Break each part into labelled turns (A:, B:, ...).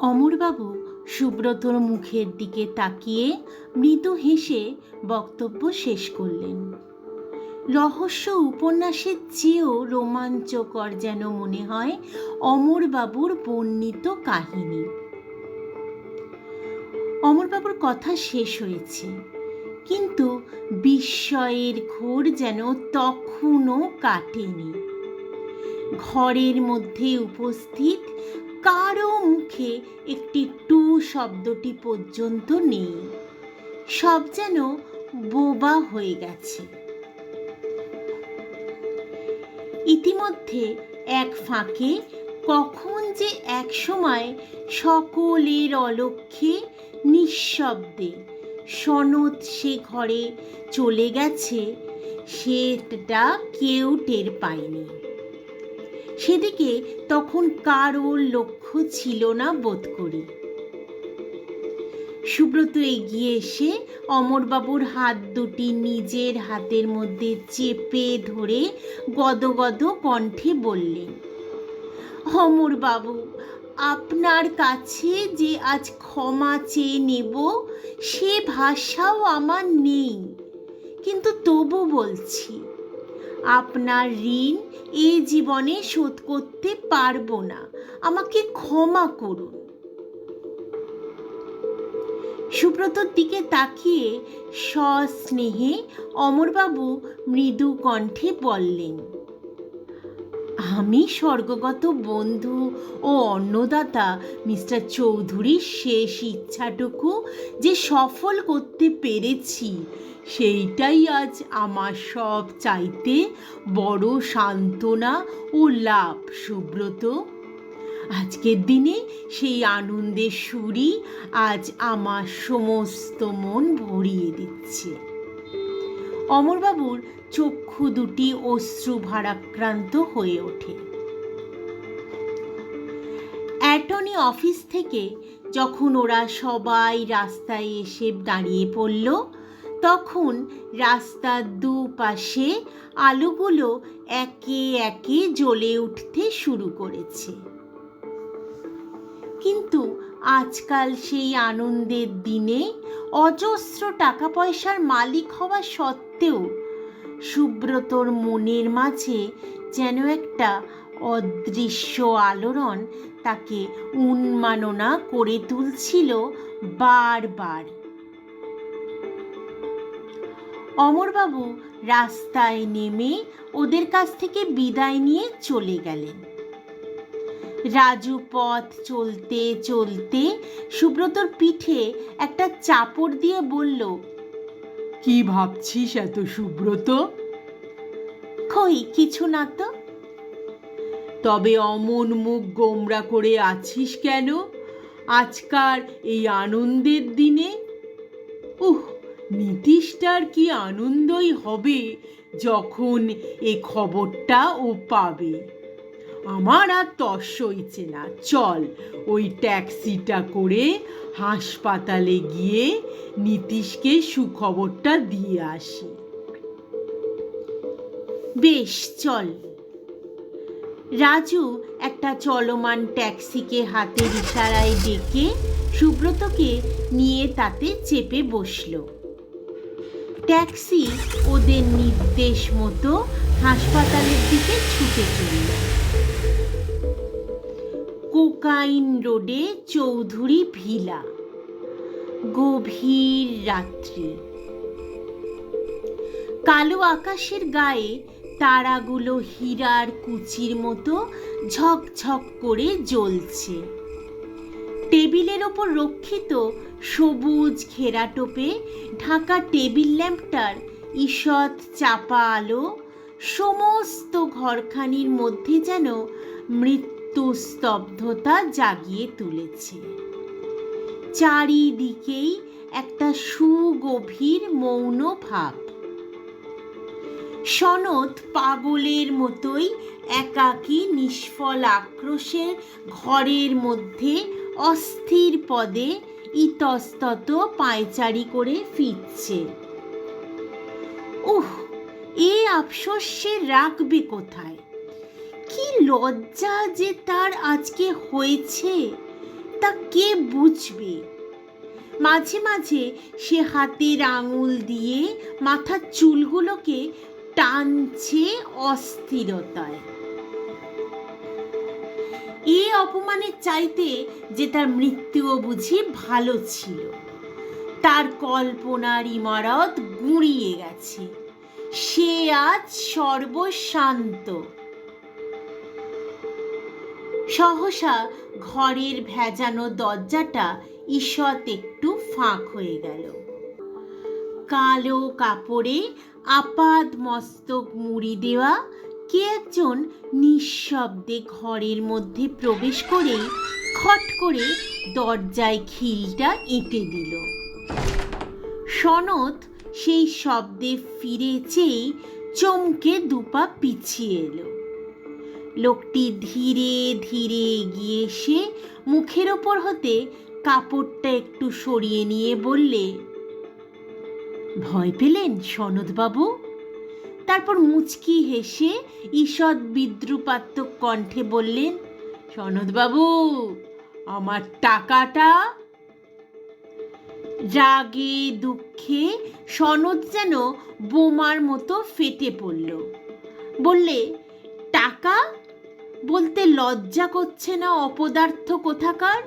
A: অমরবাবু সুব্রতর মুখের দিকে তাকিয়ে মৃদু হেসে বক্তব্য শেষ করলেন। রহস্য উপন্যাসের চেয়েও রোমাঞ্চকর যেন মনে হয় অমরবাবুর বর্ণিত কাহিনী। অমরবাবুর কথা শেষ হয়েছে, কিন্তু বিস্ময়ের ঘোর যেন তখনও কাটেনি। ঘরের মধ্যে উপস্থিত কারও মুখে একটি টু শব্দটি পর্যন্ত নেই। সব যেন বোবা হয়ে গেছে। ইতিমধ্যে এক ফাঁকে কখন যে এক সময় সকলের অলক্ষ্যে নিঃশব্দে সনদ সে ঘরে চলে গেছে, সেটা কেউ টের পায়নি। সেদিকে তখন কারোর লক্ষ্য ছিল না বোধ করি। সুব্রত এগিয়ে এসে অমরবাবুর হাত দুটি নিজের হাতের মধ্যে চেপে ধরে গদগদ কণ্ঠে বললেন, অমরবাবু, আপনার কাছে যে আজ ক্ষমা চেয়ে নেব, সে ভাষাও আমার নেই। কিন্তু তবু বলছি আপনার ঋণ এই জীবনে শোধ করতে পারব না। আমাকে ক্ষমা করুন। সুব্রতর দিকে তাকিয়ে সস্নেহে অমরবাবু মৃদু কণ্ঠে বললেন, আমি স্বর্গগত বন্ধু ও অন্নদাতা মিস্টার চৌধুরীর শেষ ইচ্ছাটুকু যে সফল করতে পেরেছি সেইটাই আজ আমার সব চাইতে বড় সান্ত্বনা ও লাভ, সুব্রত। আজকের দিনে সেই আনন্দের সুরই আজ আমার সমস্ত মন ভরিয়ে দিচ্ছে। অমরবাবুর চক্ষু দুটি অশ্রু ভারাক্রান্ত হয়ে ওঠে। অ্যাটর্নি অফিস থেকে যখন ওরা সবাই রাস্তায় এসে দাঁড়িয়ে পড়ল তখন রাস্তার দুপাশে আলোগুলো একে একে জ্বলে উঠতে শুরু করেছে। কিন্তু আজকাল সেই আনন্দের দিনে অজস্র টাকা পয়সার মালিক হওয়া সত্ত্বেও সুব্রতর মনের মাঝে যেন একটা অদৃশ্য আলোড়ন তাকে উন্মাননা করে তুলছিল বারবার। অমরবাবু রাস্তায় নেমে ওদের কাছ থেকে বিদায় নিয়ে চলে গেলেন। রাজু পথ চলতে চলতে সুব্রতর পিঠে একটা চাপড় দিয়ে বলল
B: কি ভাবছিস এত সুব্রত?
A: কই কিছু না তো।
B: তবে অমন মুখ গোমরা করে আছিস কেন? আজকার এই আনন্দের দিনে? উহ নীতিশটার কি আনন্দই হবে যখন এ খবরটা ও পাবে? আমার আর তর্স হইছে না। চল, ওই ট্যাক্সিটা করে হাসপাতালে গিয়ে নীতিশকে সুখবরটা দিয়ে আসি।
A: বেশ, চল। রাজু একটা চলমান ট্যাক্সিকে হাতের ইশারায় ডেকে সুব্রতকে নিয়ে তাতে চেপে বসল। ট্যাক্সি ওদের নির্দেশ মতো হাসপাতালের দিকে ছুটে চলল কোকাইন রোডে চৌধুরী ভিলা। গভীর রাত্রি। কালো আকাশের গায়ে তারাগুলো হীরার কুচির মতো ঝকঝক করে জ্বলছে। টেবিলের ওপর রক্ষিত সবুজ ঘেরাটোপে ঢাকা টেবিল ল্যাম্পটার ঈষৎ চাপা আলো, সমস্ত ঘরখানির মধ্যে যেন মৃত্যু স্তব্ধতা জাগিয়ে তুলেছে। চারিদিকেই একটা সুগভীর মৌন ভাব। সনদ পাগলের মতোই একাকী নিষ্ফল আক্রোশের ঘরের মধ্যে অস্থির পদে ইতস্তত পায়চারি করে ফিরছে। উহ, এ আফসোস সে রাখবে কোথায়? কি লজ্জা যে তার আজকে হয়েছে, তা কে বুঝবে? মাঝে মাঝে সে হাতের আঙুল দিয়ে মাথার চুলগুলোকে টানছে অস্থিরতায়। এ অপমানের চাইতে যে তার মৃত্যুও বুঝি ভালো ছিল। তার কল্পনার ইমারত গুঁড়িয়ে গেছে। সে আজ সর্বশান্ত। সহসা ঘরের ভেজানো দরজাটা ঈষৎ একটু ফাঁক হয়ে গেল। কালো কাপড়ে আপাদ মস্তক মুড়ি দেওয়া কে একজন নিঃশব্দে ঘরের মধ্যে প্রবেশ করেই খট করে দরজায় খিলটা এঁটে দিল। সনদ সেই শব্দে ফিরে চেয়ে চমকে দুপা পিছিয়ে এলো। লোকটি ধীরে ধীরে এগিয়ে এসে মুখের ওপর হতে কাপড়টা একটু সরিয়ে নিয়ে বললে, ভয় পেলেন সনদবাবু তারপর মুচকি হেসে ঈষৎ বিদ্রুপাত্মক কণ্ঠে বললেন, সনদবাবু, আমার টাকাটা রাগে দুঃখে সনদ যেন বোমার মতো ফেটে পড়ল। বললে, টাকা বলতে লজ্জা করছে না অপদার্থ কোথাকার?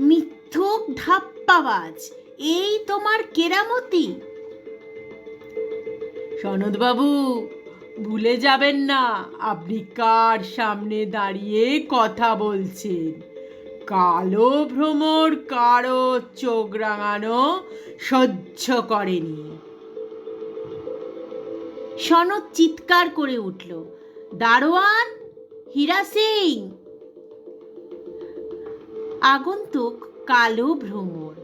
A: মিথ্যুক ধাপ্পাবাজ এই তোমার কেরামতি?
B: সনদবাবু, ভুলে যাবেন না, আপনি কার সামনে দাঁড়িয়ে কথা বলছেন? কালো ভ্রমর কারও চোখ রাঙানো সহ্য করেনি।
A: সনদ চিৎকার করে উঠল, দারোয়ান, হীরা সিং! আগন্তুক কালো ভ্রমর,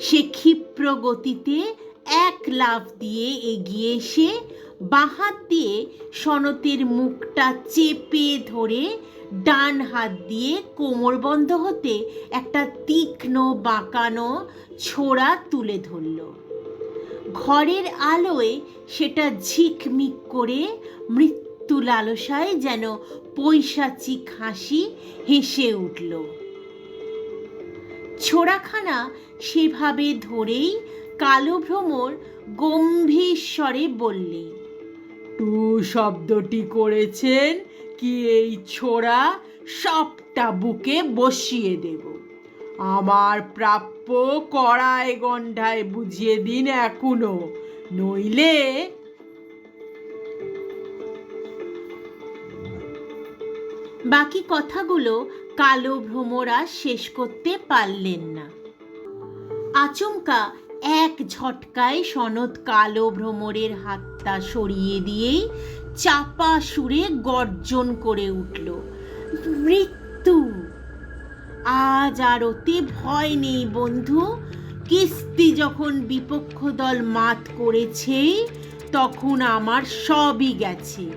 A: সে ক্ষিপ্র গতিতে এক লাফ দিয়ে এগিয়ে এসে বাহাত দিয়ে সনতের মুখটা চেপে ধরে ডান হাত দিয়ে কোমর বন্ধ হতে একটা তীক্ষ্ণ, বাঁকানো ছোড়া তুলে ধরল। ঘরের আলোয় সেটা ঝিকমিক করে মৃত্যু লালসায় যেন পৈশাচিক হাসি হেসে উঠল। ছোড়াখানা সেভাবে ধরেই কালো ভ্রমর গম্ভীর স্বরে বললে
B: টু শব্দটি করেছেন কি এই ছোড়া সবটা বুকে বসিয়ে দেব। আমার প্রাপ্য কড়ায় গন্ডায় বুঝিয়ে দিন এখনও নইলে
A: বাকি কথাগুলো কালো ভ্রমরা শেষ করতে পারলেন না। আচমকা এক ঝটকায় সনদ কালো ভ্রমরের হাতটা সরিয়ে দিয়েই চাপা সুরে গর্জন করে উঠল, মৃত্যু! আজ আর ওতে ভয় নেই বন্ধু। কিস্তি যখন বিপক্ষ দল মাত করেছে, তখন আমার সবই গেছে।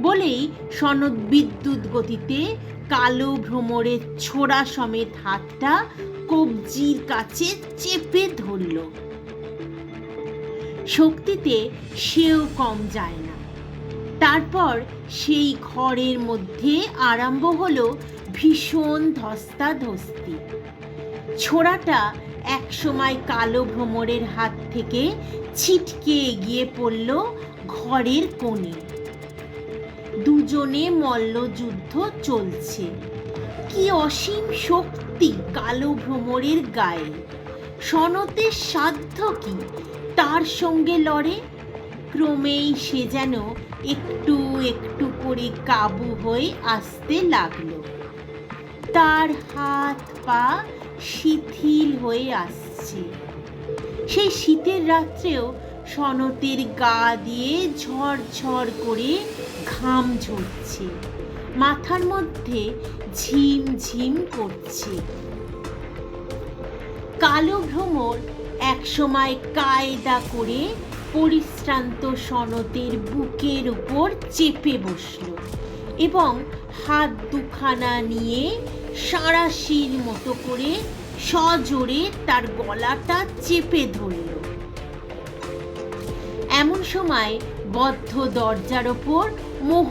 A: বলেই সনদ বিদ্যুৎ গতিতে কালো ভ্রমরের ছোড়া সমেত হাতটা কবজির কাছে চেপে ধরল। শক্তিতে সেও কম যায় না। তারপর সেই ঘরের মধ্যে আরম্ভ হলো ভীষণ ধস্তাধস্তি। ছোড়াটা একসময় কালো ভ্রমরের হাত থেকে ছিটকে এগিয়ে পড়ল ঘরের কোণে। দুজনে মল্লযুদ্ধ চলছে। কি অসীম শক্তি কালো ভ্রমরের গায়ে। সনতের সাধ্য কি তার সঙ্গে লড়ে? ক্রমেই সে যেন একটু একটু করে কাবু হয়ে আসতে লাগল। তার হাত পা শিথিল হয়ে আসছে। সেই শীতের রাত্রেও সনতের গা দিয়ে ঝড় করে ঘাম ঝরছে। মাথার মধ্যে ঝিম ঝিম করছে। কালো ভ্রমর একসময় কায়দা করে পরিশ্রান্ত সনতের বুকের উপর চেপে বসল এবং হাত দুখানা নিয়ে সাঁড়াশির মতো করে সজোরে তার গলাটা চেপে ধরল। এমন সময় বদ্ধ দরজার ওপর মোহ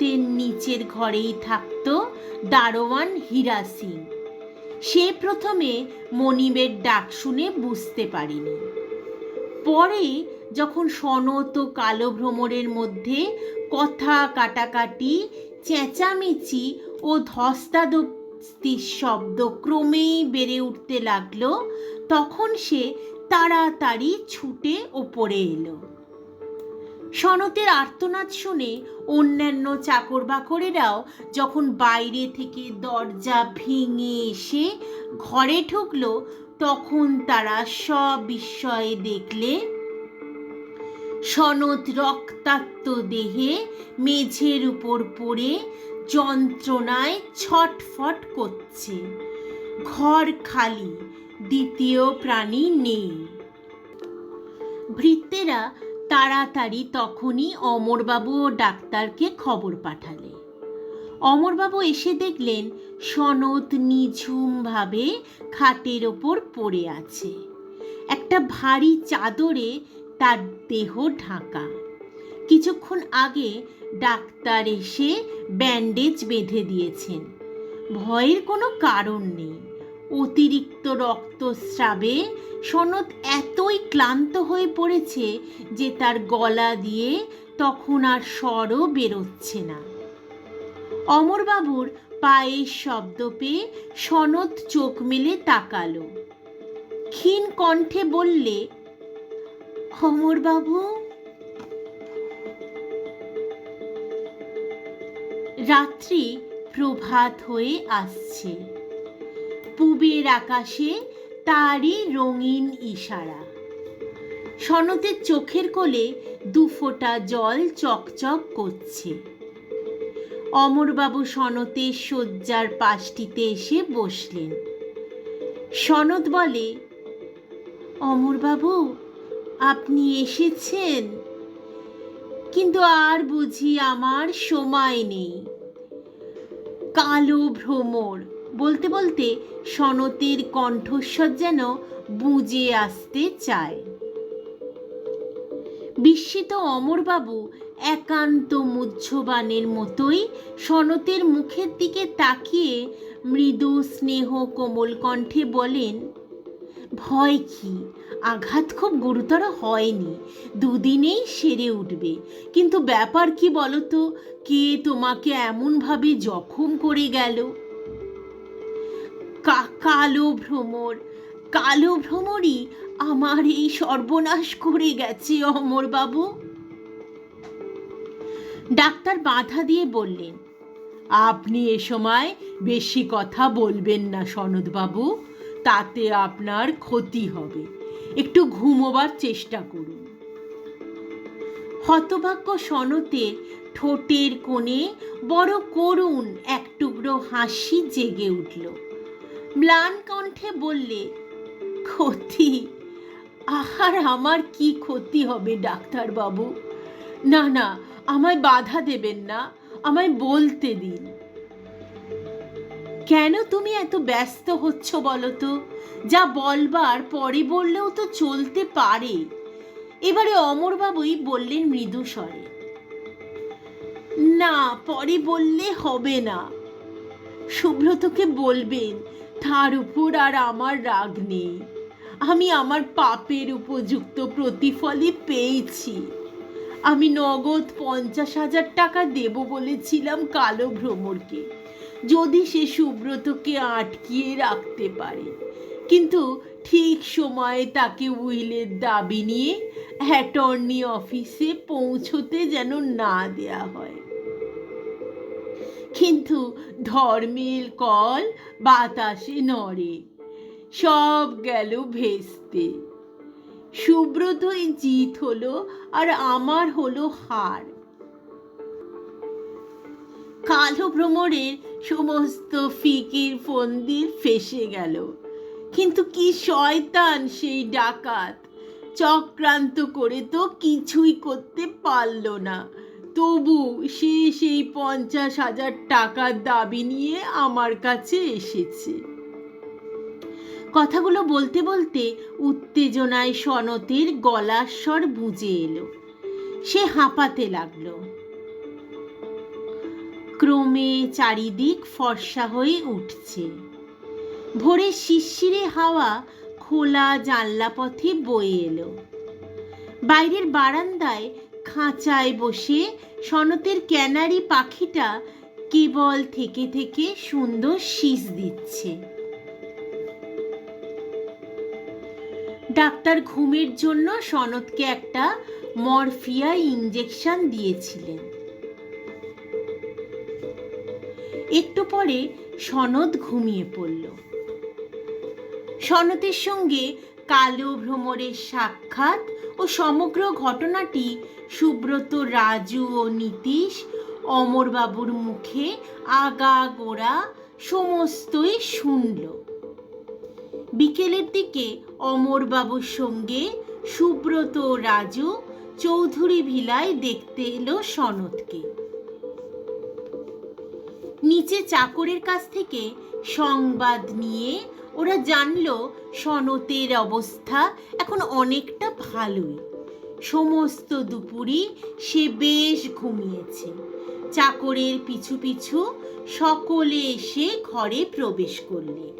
A: গর্তের নিচের ঘরেই থাকত দারোয়ান হীরা সিং। সে প্রথমে মনিবের ডাক শুনে বুঝতে পারেনি। পরে যখন সনত কালো ভ্রমরের মধ্যে কথা কাটাকাটি, চেঁচামেচি ও ধস্তাধস্তির শব্দ ক্রমেই বেড়ে উঠতে লাগল, তখন সে তাড়াতাড়ি ছুটে ওপরে এলো। সনতের আর্তনাদ শুনে অন্যান্য চাকর বাকরেরাও যখন বাইরে থেকে দরজা ভেঙে এসে ঘরে ঢুকলো, তখন তারা সবিস্ময়ে দেখলে সনত রক্তাক্ত দেহে মেঝের উপর পড়ে যন্ত্রণায় ছটফট করছে। ঘর খালি, দ্বিতীয় প্রাণী নেই। ভৃত্যেরা তাড়াতাড়ি তখনই অমরবাবু ও ডাক্তারকে খবর পাঠালে। অমরবাবু এসে দেখলেন সনত নিঝুমভাবে খাটের ওপর পড়ে আছে। একটা ভারী চাদরে তার দেহ ঢাকা। কিছুক্ষণ আগে ডাক্তার এসে ব্যান্ডেজ বেঁধে দিয়েছেন। ভয়ের কোনো কারণ নেই। অতিরিক্ত রক্তস্রাবে সনত এতই ক্লান্ত হয়ে পড়েছে যে তার গলা দিয়ে তখন আর স্বরও বেরোচ্ছে না। অমরবাবুর পায়ের শব্দ পেয়ে সনত চোখ মেলে তাকালো। ক্ষীণ কণ্ঠে বললে, অমরবাবু, রাত্রি প্রভাত হয়ে আসছে। পূবের আকাশে তারই রঙিন ইশারা। সনতের চোখের কোলে দু ফোঁটা জল চকচক করছে। অমরবাবু সনতের শয্যার পাশটিতে এসে বসলেন। সনত বলে, অমরবাবু, আপনি এসেছেন। কিন্তু আর বুঝি আমার সময় নেই। কালো ভ্রমর বলতে বলতে সনতের কণ্ঠস্বর যেন বুঝে আসতে চায়। বিস্মিত অমরবাবু একান্ত মুহ্যবানের মতোই সনতের মুখের দিকে তাকিয়ে মৃদু স্নেহ কোমল কণ্ঠে বলেন, ভয় কি? আঘাত খুব গুরুতর হয়নি। দুদিনেই সেরে উঠবে। কিন্তু ব্যাপার কি বলতো? কে তোমাকে এমনভাবে জখম করে গেল? কালো ভ্রমর, কালো ভ্রমরই আমার এই সর্বনাশ করে গেছে অমরবাবু ডাক্তার বাধা দিয়ে বললেন,
B: আপনি এ সময় বেশি কথা বলবেন না সনদবাবু তাতে আপনার ক্ষতি হবে। একটু ঘুমোবার চেষ্টা করুন।
A: হতভাগ্য সনতের ঠোঁটের কোণে বড় করুণ এক টুকরো হাসি জেগে উঠল। ম্লান কণ্ঠে বললে, ক্ষতি? আহার, আমার কি ক্ষতি হবে ডাক্তারবাবু? না না, আমায় বাধা দেবেন না, আমায় বলতে দিন। কেন তুমি এত ব্যস্ত হচ্ছ বলো তো যা বলবার পরে বললেও তো চলতে পারে। এবারে অমরবাবুই বললেন মৃদু স্বরে, না, পরে বললে হবে না। সুব্রতকে বলবেন তার উপর আর আমার রাগ নেই। আমি আমার পাপের উপযুক্ত প্রতিফলই পেয়েছি। আমি নগদ পঞ্চাশ হাজার টাকা দেব বলেছিলাম কালো ভ্রমরকে। যদি সে সুব্রতকে আটকিয়ে রাখতে পারে। কিন্তু ঠিক সময়ে তাকে উইলের দাবি নিয়ে অ্যাটর্নি অফিসে পৌঁছতে যেন না দেয়া হয়। কিন্তু ধর্মের কল বাতাসে নড়ে, সব গেল ভেস্তে। সুব্রতই জিত হলো আর আমার হলো হার। কালো ভ্রমরের সমস্ত ফিকির ফন্দির ফেসে গেল। কিন্তু কি শয়তান সেই ডাকাত? চক্রান্ত করে তো কিছুই করতে পারল না। তবু সে সেই পঞ্চাশ হাজার টাকার দাবি নিয়ে আমার কাছে এসেছে। কথাগুলো বলতে বলতে উত্তেজনায় সনতের গলার স্বর বুঝে এলো। সে হাঁপাতে লাগল। ক্রমে চারিদিক ফর্সা হয়ে উঠছে। ভোরের শিরশিরে হাওয়া খোলা জানলা পথে বয়ে এলো। বাইরের বারান্দায় খাঁচায় বসে সনতের ক্যানারি পাখিটা কেবল থেকে থেকে সুন্দর শীষ দিচ্ছে। ডাক্তার ঘুমের জন্য সনদকে একটা মরফিয়া ইঞ্জেকশন দিয়েছিলেন। একটু পরে সনদ ঘুমিয়ে পড়ল। সনতের সঙ্গে কালো ভ্রমরের সাক্ষাৎ ও সমগ্র ঘটনাটি সুব্রত, রাজু ও নীতিশ, অমরবাবুর মুখে আগা গোড়া সমস্তই শুনল। বিকেলের দিকে অমরবাবুর সঙ্গে সুব্রত রাজু চৌধুরী ভিলায় দেখতে এলো সনদকে। নিচে চাকরের কাছ থেকে সংবাদ নিয়ে ওরা জানল সনতের অবস্থা এখন অনেকটা ভালোই। সমস্ত দুপুরই সে বেশ ঘুমিয়েছে। চাকরের পিছু পিছু সকলে এসে ঘরে প্রবেশ করলে।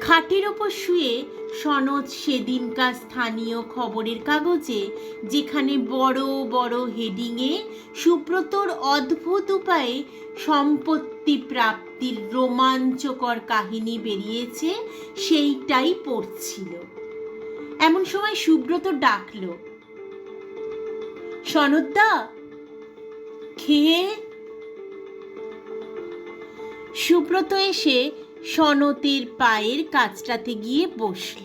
A: খাটের ওপর শুয়ে সনদ সেদিনকার স্থানীয় খবরের কাগজে, যেখানে বড় বড় হেডিংয়ে সুব্রতর অদ্ভুত উপায়ে সম্পত্তি প্রাপ্তির রোমাঞ্চকর কাহিনী বেরিয়েছে, সেইটাই পড়ছিল। এমন সময় সুব্রত ডাকলো, সনদদা, খেয়ে? সুব্রত এসে সনতের পায়ের কাছটাতে গিয়ে বসল।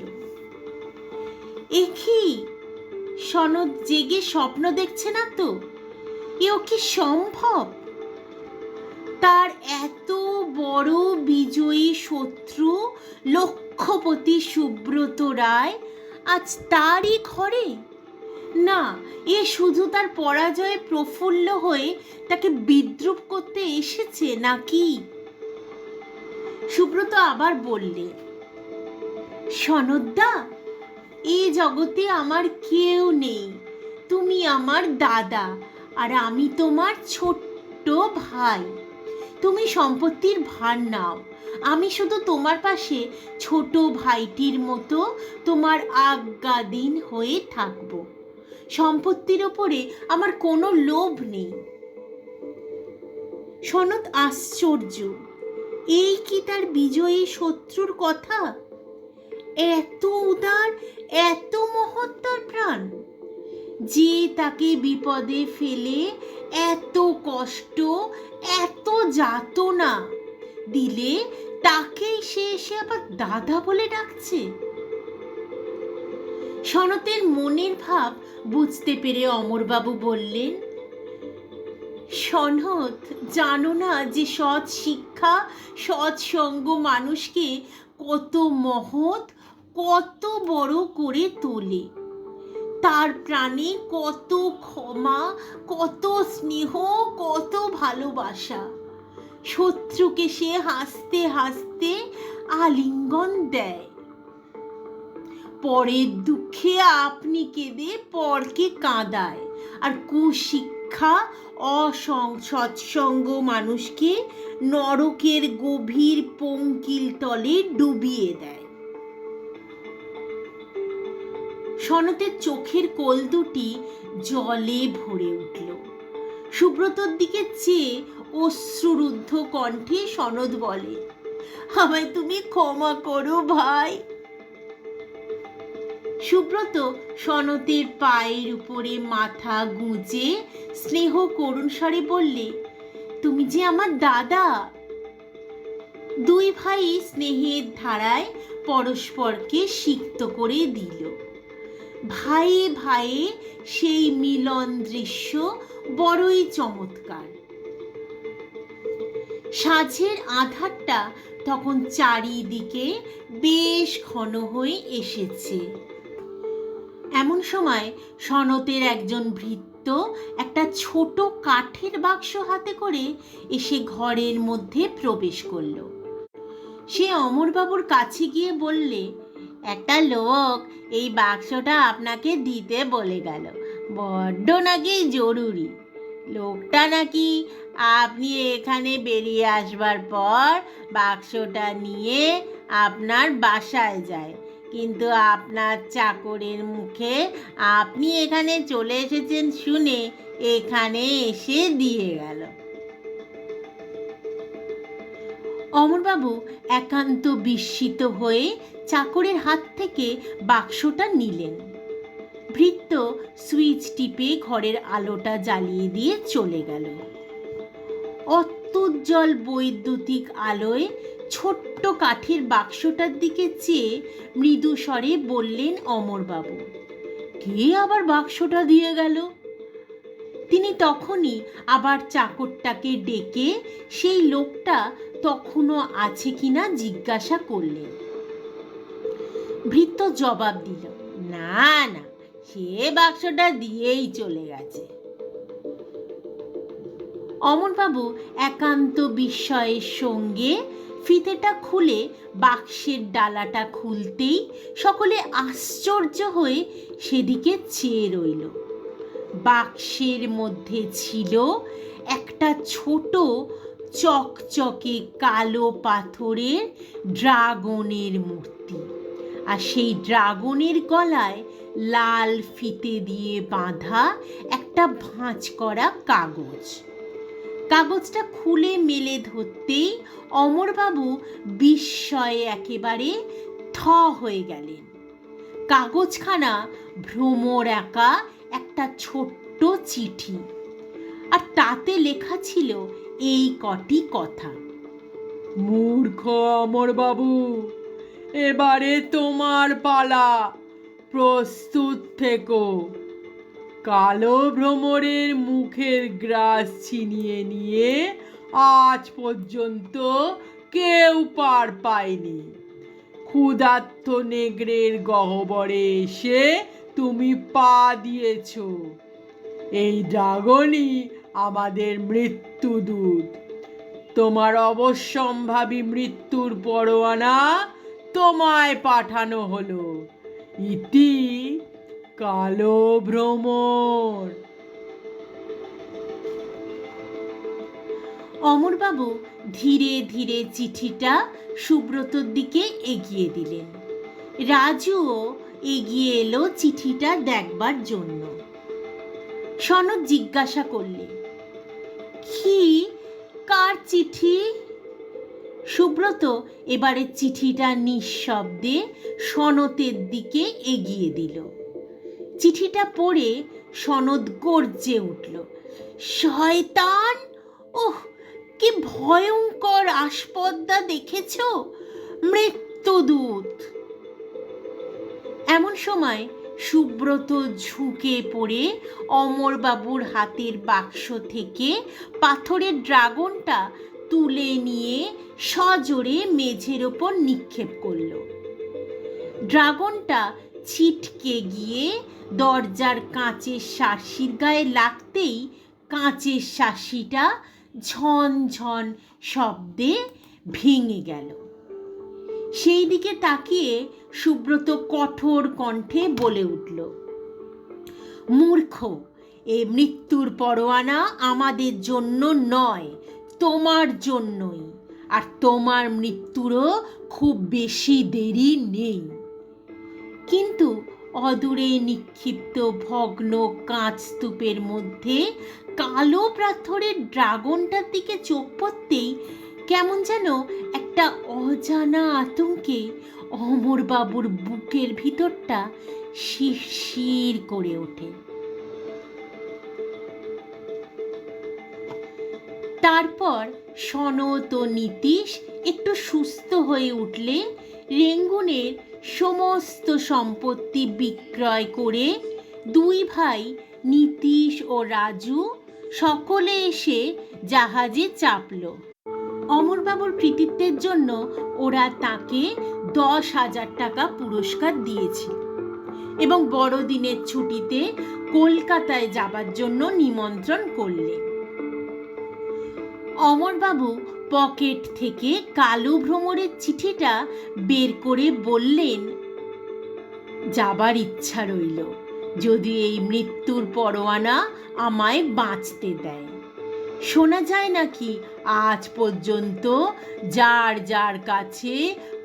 A: এ কি সনদ জেগে স্বপ্ন দেখছে না তো? এও কি সম্ভব? তার এত বড় বিজয়ী শত্রু লক্ষপতি সুব্রত রায় আজ তারই ঘরে? না, এ শুধু তার পরাজয়ে প্রফুল্ল হয়ে তাকে বিদ্রুপ করতে এসেছে নাকি? সুব্রত আবার বললে, সনদদা এই জগতে আমার কেউ নেই। তুমি আমার দাদা আর আমি তোমার ছোট্ট ভাই। তুমি সম্পত্তির ভার নাও। আমি শুধু তোমার পাশে ছোট ভাইটির মতো তোমার আজ্ঞাধীন হয়ে থাকব। সম্পত্তির ওপরে আমার কোনো লোভ নেই। সনদ আশ্চর্য। এই কি তার বিজয়ী শত্রুর কথা? এত উদার, এত মহত্তার প্রাণ। যে তাকে বিপদে ফেলে এত কষ্ট, এত যাতনা দিলে তাকেই সে এসে আবার দাদা বলে ডাকছে। সনতের মনের ভাব বুঝতে পেরে অমরবাবু বললেন সনদ, জানো না যে সৎ শিক্ষা সৎসঙ্গ মানুষকে কত মহৎ, কত বড় করে তোলে। তার প্রাণে কত ক্ষমা, কত স্নেহ, কত ভালোবাসা। শত্রুকে সে হাসতে হাসতে আলিঙ্গন দেয়। পরের দুঃখে আপনি কেঁদে পরকে কাঁদায়। আর কুশিক্ষা অসং সৎসঙ্গ মানুষকে নরকের গভীর পঙ্কিল তলে ডুবিয়ে দেয়। সনতের চোখের কোল দুটি জলে ভরে উঠল। সুব্রতর দিকে চেয়ে অশ্রুরুদ্ধ কণ্ঠে সনদ বলে, আমায় তুমি ক্ষমা করো ভাই। সুব্রত সনতের পায়ের উপরে মাথা গুঁজে স্নেহ করুণ স্বরে বললে, তুমি যে আমার দাদা। দুই ভাই স্নেহের ধারায় পরস্পরকে সিক্ত করে দিল। ভাইয়ে ভাইয়ে সেই মিলন দৃশ্য বড়ই চমৎকার। সাঁঝের আধারটা তখন চারিদিকে বেশ ঘন হয়ে এসেছে। এমন সময় সনতের একজন ভৃত্য একটা ছোট কাঠের বাক্স হাতে করে এসে ঘরের মধ্যে প্রবেশ করল। সে অমরবাবুর কাছে গিয়ে বললে, একটা লোক এই বাক্সটা আপনাকে দিতে বলে গেল। বড্ড নাকি জরুরি। লোকটা নাকি আপনি এখানে বেরিয়ে আসবার পর বাক্সটা নিয়ে আপনার বাসায় যায়। কিন্তু আপনার চাকরের মুখে আপনি এখানে চলে এসেছেন শুনে এখানে এসে দিয়ে গেল। অমরবাবু একান্ত বিস্মিত হয়ে চাকরের হাত থেকে বাক্সটা নিলেন। ভৃত্য সুইচ টিপে ঘরের আলোটা জ্বালিয়ে দিয়ে চলে গেল। অত্যুজ্জ্বল বৈদ্যুতিক আলোয় ছোট্ট কাঠের বাক্সটার দিকে চেয়ে মৃদু স্বরে বললেন অমরবাবু, কে আবার বাক্সটা দিয়ে গেল? তিনি তখনই আবার চাকরটাকে ডেকে সেই লোকটা তখনও আছে কিনা জিজ্ঞাসা করলেন। ভৃত্য জবাব দিল, না না, সে বাক্সটা দিয়েই চলে গেছে। অমরবাবু একান্ত বিস্ময়ের সঙ্গে ফিতেটা খুলে বাক্সের ডালাটা খুলতেই সকলে আশ্চর্য হয়ে সেদিকে চেয়ে রইল। বাক্সের মধ্যে ছিল একটা ছোট, চকচকে কালো পাথরের ড্রাগনের মূর্তি। আর সেই ড্রাগনের গলায় লাল ফিতে দিয়ে বাঁধা একটা ভাঁজ করা কাগজ। কাগজটা খুলে মেলে ধরতেই অমরবাবু বিস্ময়ে একেবারে থ হয়ে গেলেন। কাগজখানা ভ্রমর একা একটা ছোট্ট চিঠি। আর তাতে লেখা ছিল এই কটি কথা।
B: মূর্খ অমর বাবু এবারে তোমার পালা। প্রস্তুত থেকো। কালো ভ্রমরের মুখের গ্রাস ছিনিয়ে নিয়ে আজ পর্যন্ত কেউ পার পায়নি। ক্ষুধার্ত নেগ্রের গহ্বরে এসে তুমি পা দিয়েছ। এই ড্রাগনই আমাদের মৃত্যুদূত তোমার অবশ্যম্ভাবী মৃত্যুর পরোয়ানা তোমায় পাঠানো হলো। ইতি কালো ভ্রমর।
A: অমরবাবু ধীরে ধীরে চিঠিটা সুব্রতর দিকে এগিয়ে দিলেন। রাজুও এগিয়ে এলো চিঠিটা দেখবার জন্য। সনদ জিজ্ঞাসা করলে কি? কার চিঠি? সুব্রত এবারে চিঠিটা নিঃশব্দে সনতের দিকে এগিয়ে দিল। চিঠিটা পড়ে সনদ গর্জে উঠল। শয়তান! ওহ, কি ভয়ঙ্কর আসপদ্দা দেখেছ? মৃত্যুদূত! এমন সময় সুব্রত ঝুঁকে পড়ে অমরবাবুর হাতের বাক্স থেকে পাথরের ড্রাগনটা তুলে নিয়ে সজোরে মেঝের ওপর নিক্ষেপ করল। ড্রাগনটা ছিটকে গিয়ে দরজার কাঁচের শাসির গায়ে লাগতেই কাঁচের শাসিটা ঝনঝন শব্দে ভেঙে গেল। সেই দিকে তাকিয়ে সুব্রত কঠোর কণ্ঠে বলে উঠল, মূর্খ, এ মৃত্যুর পরোয়ানা আমাদের জন্য নয়, তোমার জন্যই। আর তোমার মৃত্যুরও খুব বেশি দেরি নেই। অদূরে নিক্ষিপ্ত ভগ্ন কাঁচ স্তূপের মধ্যে কালো পাথরের ড্রাগনটার দিকে চোখ পড়তেই কেমন যেন একটা অজানা আতঙ্কে অমরবাবুর বুকের ভিতরটা শিরশির করে ওঠে। তারপর সনত নীতিশ একটু সুস্থ হয়ে উঠলে রেঙ্গুনের সমস্ত সম্পত্তি বিক্রয় করে দুই ভাই নীতিশ ও রাজু সকলে এসে জাহাজে চাপল। অমরবাবুর কৃতিত্বের জন্য ওরা তাকে দশ হাজার টাকা পুরস্কার দিয়েছিল এবং বড়দিনের ছুটিতে কলকাতায় যাবার জন্য নিমন্ত্রণ করলেন। অমরবাবু পকেট থেকে কালো ভ্রমরের চিঠিটা বের করে বললেন, যাবার ইচ্ছা রইল, যদি এই মৃত্যুর পরোয়ানা আমায় বাঁচতে দেয়। শোনা যায় নাকি আজ পর্যন্ত যার যার কাছে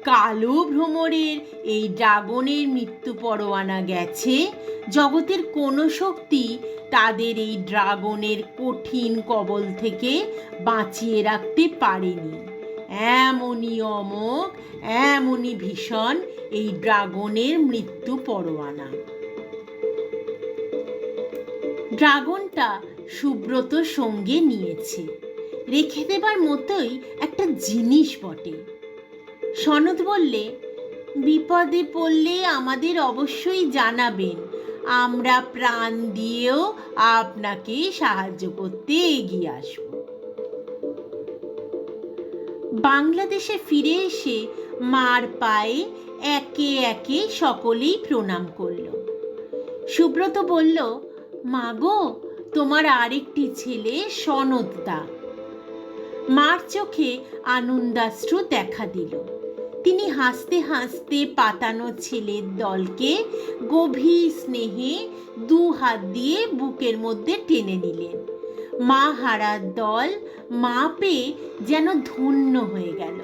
A: কালো ভ্রমরের এই ড্রাগনের মৃত্যু পরোয়ানা গেছে। জগতের কোনো শক্তি তাদের এই ড্রাগনের কঠিন কবল থেকে বাঁচিয়ে রাখতে পারেনি। এমনই অমোক এমনই ভীষণ এই ড্রাগনের মৃত্যু পরোয়ানা। ড্রাগনটা সুব্রত সঙ্গে নিয়েছে। রেখে দেবার মতোই একটা জিনিস বটে। সনদ বললে, বিপদে পড়লে আমাদের অবশ্যই জানাবেন। আমরা প্রাণ দিয়েও আপনাকে সাহায্য করতে এগিয়ে আসব। বাংলাদেশে ফিরে এসে মার পায়ে একে একে সকলেই প্রণাম করল। সুব্রত বলল মা গো তোমার আরেকটি ছেলে সনদদা। মার চোখে আনন্দাশ্রু দেখা দিল। তিনি হাসতে হাসতে পাতানো ছেলের দলকে গভীর স্নেহে দু হাত দিয়ে বুকের মধ্যে টেনে নিলেন। মা হারার দল মা পেয়ে যেন ধন্য হয়ে গেল।